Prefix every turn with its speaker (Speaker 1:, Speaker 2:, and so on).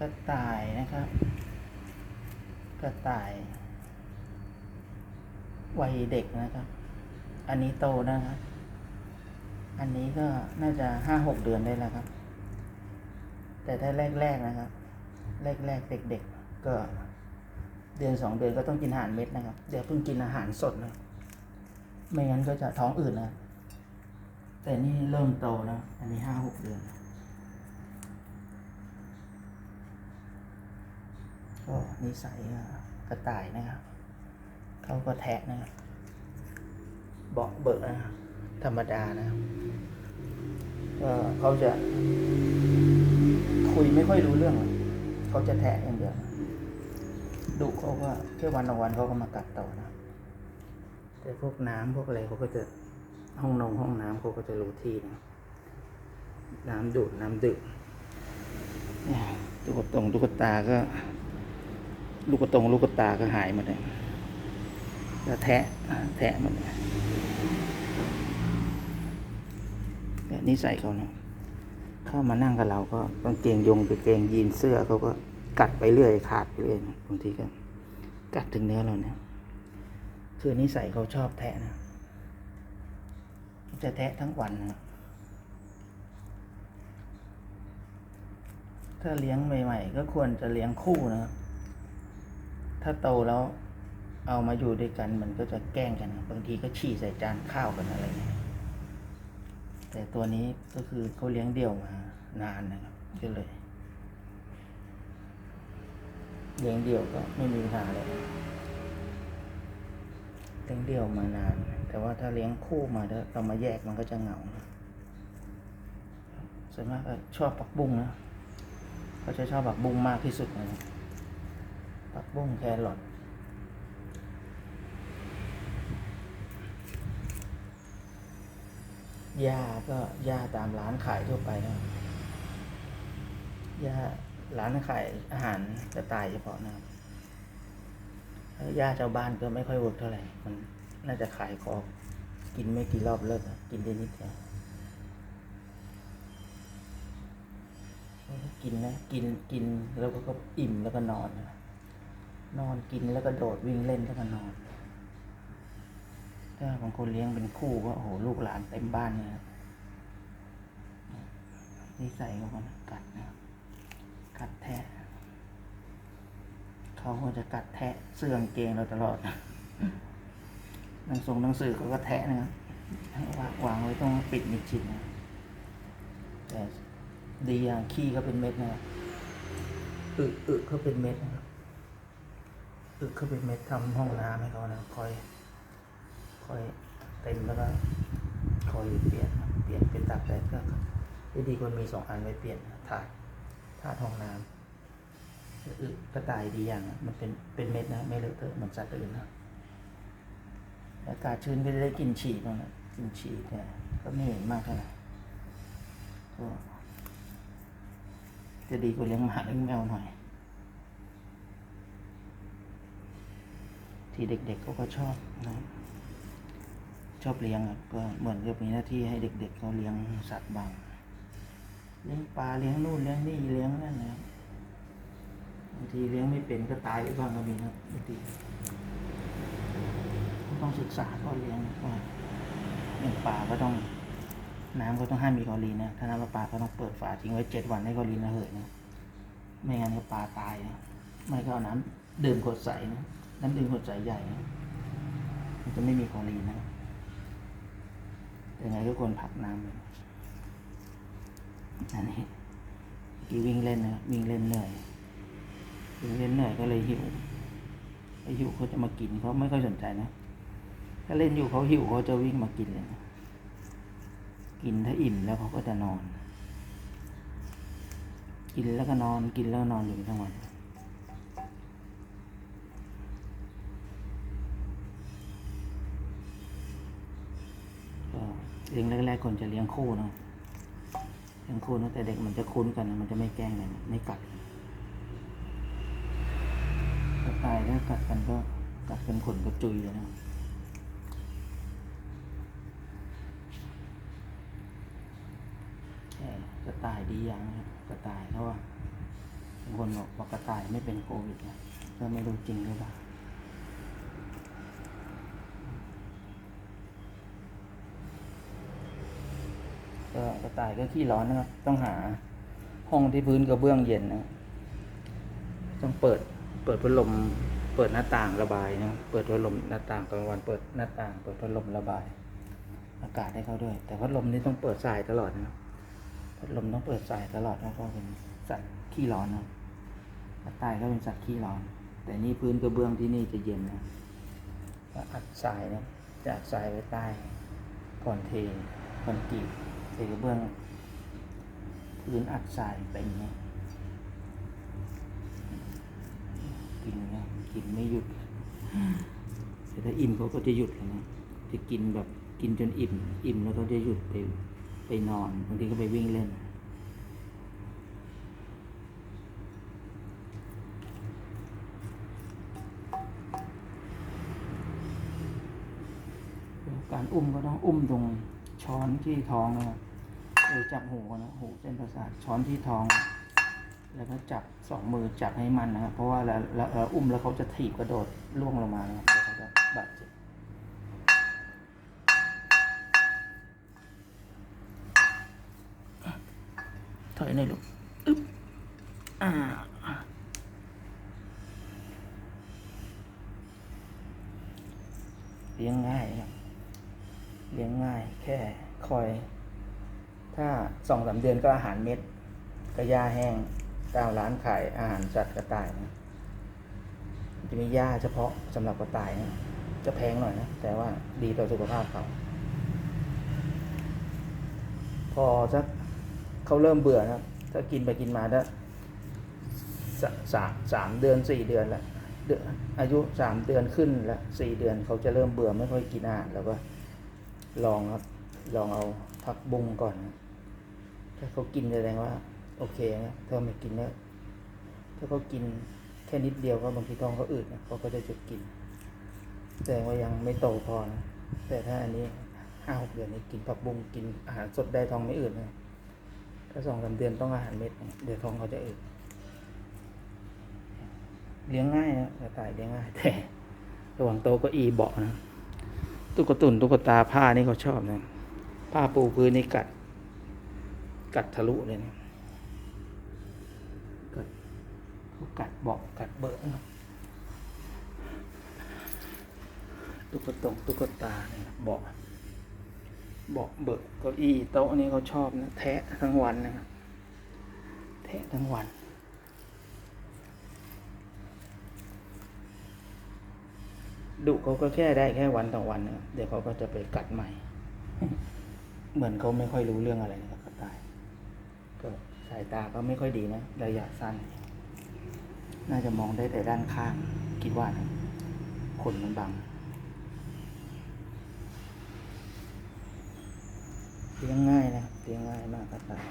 Speaker 1: กระต่ายนะครับ กระต่าย วัยเด็กนะครับ อันนี้โตนะครับ อันนี้ก็น่าจะห้าหกเดือนได้แล้วครับ แต่ถ้าแรกๆนะครับ แรกๆเด็กๆก็เดือนสองเดือนก็ต้องกินอาหารเม็ดนะครับ เดี๋ยวเพิ่งกินอาหารสดนะไม่งั้นก็จะท้องอืดนะ แต่นี่เริ่มโตแล้วอันนี้ห้าหกเดือน ก็นิสัยกระต่ายนะครับเขาก็แทะนะครับเบาะเบิกนะครับธรรมดานะครับก็เขาจะ คุยไม่ค่อยรู้เรื่องเขาจะแทะอย่างเดียวดุเขาก็แค่วันละวันเขาก็มากัดต่อนะแต่พวกน้ำพวกอะไรเขาก็จะห้องนงห้องน้ำเขาก็จะรู้ที่นะน้ำดูดน้ำดื่มตุ๊กตงตุ๊กตาก็ ลูกกระตงลูกกระตาก็หายหมดเลยก็แทะแทะหมันเลยเนี่ยนิสัยเขาเนี่ยเข้ามานั่งกับเราก็กางเกงยงไปเกงยีนเสื้อเขาก็กัดไปเรื่อยขาดไปเรื่อยบางทีก็กัดถึงเนื้อเราเนี่ยคือนิสัยเขาชอบแทะนะจะแทะทั้งวันนะถ้าเลี้ยงใหม่ ๆ ก็ควรจะเลี้ยงคู่นะครับ ถ้าโตแล้วเอามาอยู่ด้วยกันมันก็จะแกล้งกัน บางทีก็ฉี่ใส่จานข้าวกันอะไรเงี้ยแต่ตัวนี้ก็คือเขาเลี้ยงเดี่ยวมานานนะครับก็เลย เลี้ยงเดี่ยวก็ไม่มีปัญหาเลยเลี้ยงเดี่ยวมานาน แต่ว่าถ้าเลี้ยงคู่มาแล้วเรามาแยกมันก็จะเหงาส่วนมากชอบปักบุ้งนะเขาจะชอบปักบุ้งมากที่สุดนะ ปักบุ้งแครอทหญ้าก็หญ้าตามร้านขายทั่วไปนะหญ้าร้านขายอาหารกระต่ายเฉพาะนะครับย่าชาวบ้านก็ไม่ค่อยเวิร์กเท่าไหร่ มันน่าจะขายของกินไม่กี่รอบเลิกกินได้นิดเดียวกินนะ กินกินแล้วก็ก็อิ่มแล้วก็นอนนะ นอนกินแล้วก็โดดวิ่งเล่นแล้วก็นอน ถ้าบางคนเลี้ยงเป็นคู่ก็โอ้โหลูกหลานเต็มบ้านเลยนะนิสัยของมันกัดนะกัดแทะเขาก็จะกัดแทะเสื้อกางเกงเราตลอดนะหนังส่งหนังสือเขาก็แทะนะครับวางวางไว้ต้องปิดมิดชิดนะแต่ดีอย่างขี้เขาเป็นเม็ดนะครับอึอึเขาเป็นเม็ดนะครับ อึเขาเป็นเม็ดทำห้องน้ำให้เขานะคอยคอยเต็มแล้วก็คอยเปลี่ยนเปลี่ยนเป็นตักแต่ก็จะดีกว่ามีสองอันไว้เปลี่ยนถาดถาดห้องน้ำกระต่ายดีอย่างมันเป็นเป็นเม็ดนะไม่เลอะเทอะเหมือนสัตว์อื่นนะอากาศชื้นก็จะได้กลินฉี่บ้างนะกลินฉี่เนี่ยก็ไม่เห็นมากเท่าไหร่ก็จะดีกว่าเลี้ยงหมาเลี้ยงแมวหน่อย ที่เด็กๆเขาก็ชอบนะชอบเลี้ยงอะก็เหมือนกับมีหน้าที่ให้เด็ก ๆเขาเลี้ยงสัตว์บางเลี้ยงปลาเลี้ยงนู่นเลี้ยงนี่เลี้ยงนั่นนะครับบางทีเลี้ยงไม่เป็นก็ตายไปบ้างก็มีครับบางทีต้องศึกษาก่อนเลี้ยงว่าอย่างปลาก็ต้องน้ำก็ต้องห้ามมีคลอรีนนะถ้าน้ำประปาก็ต้องเปิดฝาทิ้งไว้เจ็ดวันให้คลอรีนระเหยนะไม่งั้นก็ปลาตายนะไม่ก็เอาน้ำดื่มขวดใสนะ น้ำดื่มขวดใสใหญ่นะมันจะไม่มีคลอรีนนะยังไงก็ควรผักน้ำเลยอันนี้กีวิ่งเล่นนะวิ่งเล่นเหนื่อยถึงเล่นเหนื่อยก็เลยหิวไอหิวเขาจะมากินเขาไม่ค่อยสนใจนะถ้าเล่นอยู่เขาหิวเขาจะวิ่งมากินเลยนะกินถ้าอิ่มแล้วเขาก็จะนอน กินแล้วก็นอนกินแล้วนอนอยู่ทั้งวันก็ เลี้ยงแรกๆคนจะเลี้ยงคู่เนาะเลี้ยงคู่นะแต่เด็กมันจะคุ้นกันนะมันจะไม่แกล้งกันไม่กัดถ้าตายแล้วกัดกันก็กัดเป็นขนกระจุยเลยนะแต่กระต่ายดีอย่างนะครับกระต่ายเพราะว่าเวบางคนบอกว่ากระต่ายไม่เป็นโควิดนะก็ไม่รู้จริงหรือเปล่า ก็กระต่ายก็ขี้ร้อนนะครับ ต้องหาห้องที่พื้นกระเบื้องเย็นนะต้องเปิดเปิดพัดลม เปิดหน้าต่างระบายนะเปิดพัดลมหน้าต่างกลางวันเปิดหน้าต่าง เปิดพัดลมระบาย อากาศให้เขาด้วย แต่พัดลมนี่ต้องเปิดสายตลอดนะพัดลมต้องเปิดสายตลอดนะเพราะเป็นสัตว์ขี้ร้อนนะกระต่ายก็เป็นสัตว์ขี้ร้อน แต่นี่พื้นกระเบื้องที่นี่จะเย็นนะก็อัดทรายนะจะอัดทรายไว้ใต้ก่อนเทคอนกรีต กระเบื้องพื้นอัดทรายเป็นไงกินนะกินไม่หยุดแต่ถ้าอิ่มเขาก็จะหยุดนะจะกินแบบกินจนอิ่ม อิ่มแล้วก็จะหยุดไปไปนอนบางทีก็ไปวิ่งเล่นการอุ้มก็ต้องอุ้มตรงช้อนที่ท้องนะครับ หรือจับหูก่อนนะหูเส้นประสาทช้อนที่ท้อง แล้วก็จับสองมือจับให้มันนะครับเพราะว่าเราเราเราอุ้มแล้วเขาจะถีบกระโดดล่วงลงมานะครับแล้วเขาจะบาดเจ็บถอยหน่อยลูกอึ๊บอ่าเลี้ยงง่ายครับเลี้ยงง่ายแค่คอย ถ้าสองสามเดือนก็อาหารเม็ดกระยาแห้งตามร้านขายอาหารสัตว์กระต่ายนะจะมีหญ้าเฉพาะสำหรับกระต่ายนะจะแพงหน่อยนะแต่ว่าดีต่อสุขภาพเขาพอสักเขาเริ่มเบื่อนะถ้ากินไปกินมาได้สสามสามเดือนสี่เดือนล้วเดือายุสามเดือนขึ้นล้วสี่เดือนเขาจะเริ่มเบื่อไม่ค่อยกินอาหารแล้วก็ลองครับ ลองเอาผักบุ้งก่อนนะถ้าเขากินแสดงว่า โอเคนะถ้าไม่กินเนี่ยถ้าเขากินแค่นิดเดียวก็บางทีท้องเขาอืดนะเขาก็จะจุดกิน แสดงว่ายังไม่โตพอนะแต่ถ้าอันนี้ห้าหกเดือนนี้กินผักบุ้งกินอาหารสดได้ท้องไม่อืดนะถ้าสองสามเดือนต้องอาหารเม็ดเดี๋ยวท้องเขาจะอืดเลี้ยงง่ายนะกระต่ายเลี้ยงง่ายแต่ระหว่างโตก็อีเบาะนะตุ๊กตุนตุ๊กตาผ้านี่เขาชอบนะ ผ้าปูพื้นนี่กัด กัดทะลุเลยนะกัดเขากัดเบาะกัดเบอะนะตุ๊กตงตุ๊กตาเนี่ยเบาะเบาะเบอะเก้าอี้โต๊ะนี่เขาชอบนะแทะทั้งวันนะครับแทะทั้งวัน ดุเขาก็แค่ได้แค่วันต่อวันนะครับเดี๋ยวเขาก็จะไปกัดใหม่ เหมือนเขาไม่ค่อยรู้เรื่องอะไรนะครับกระต่าย ก็สายตาก็ไม่ค่อยดีนะระยะสั้น น่าจะมองได้แต่ด้านข้าง คิดว่านะขนมันบังเลี้ยงง่ายนะเลี้ยงง่ายมากกระต่าย